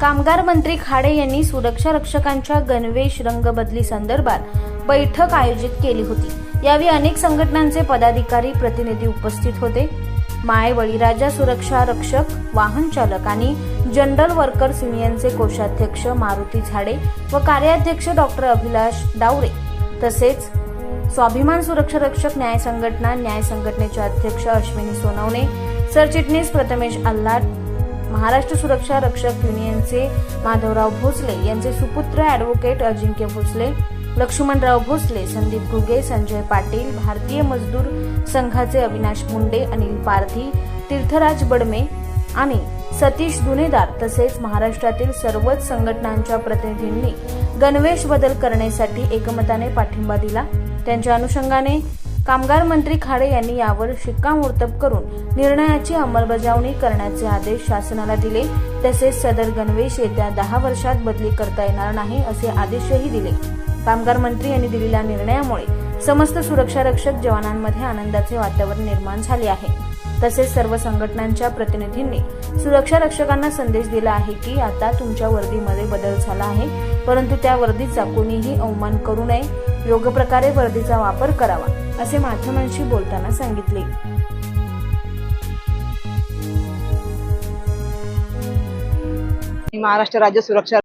कामगार मंत्री खाडे यांनी सुरक्षा रक्षकांच्या गणवेश रंगबदली संदर्भात बैठक आयोजित केली होती. यावेळी अनेक संघटनांचे पदाधिकारी प्रतिनिधी उपस्थित होते. माय बळीराजा सुरक्षा रक्षक वाहन चालक आणि जनरल वर्कर्स युनियनचे कोषाध्यक्ष मारुती झाडे व कार्याध्यक्ष डॉक्टर अभिलाष डावरे. तसेच स्वाभिमान सुरक्षा रक्षक न्याय संघटना न्याय संघटनेचे अध्यक्ष अश्विनी सोनवणे सरचिटणीस प्रथमेश आल्हाट महाराष्ट्र सुरक्षा रक्षक युनियनचे माधवराव भोसले यांचे सुपुत्र ॲडव्होकेट अजिंक्य भोसले लक्ष्मणराव भोसले संदीप घुगे संजय पाटील भारतीय मजदूर संघाचे अविनाश मुंडे अनिल पारधी तीर्थराज बडमे आणि सतीश दुनेदार तसेच महाराष्ट्रातील सर्वच संघटनांच्या प्रतिनिधींनी गणवेश बदल करण्यासाठी एकमताने पाठिंबा दिला. त्यांच्या अनुषंगाने कामगार मंत्री खाडे यांनी यावर शिक्कामोर्तब करून निर्णयाची अंमलबजावणी करण्याचे आदेश शासनाला दिले. तसेच सदर गणवेश येत्या दहा वर्षात बदली करता येणार नाही असे आदेशही दिले. कामगार मंत्री यांनी दिलेल्या निर्णयामुळे समस्त सुरक्षा रक्षक जवानांमध्ये आनंदाचे वातावरण निर्माण झाले आहे. तसेच सर्व संघटनांच्या प्रतिनिधींनी सुरक्षा रक्षकांना संदेश दिला आहे की आता तुमच्या वर्दीमध्ये बदल झाला आहे परंतु त्या वर्दीचा कोणीही अवमान करू नये. योग्य प्रकारे वर्दीचा वापर करावा. असे माध्यमांशी बोलताना सांगितले. मी महाराष्ट्र राज्य सुरक्षा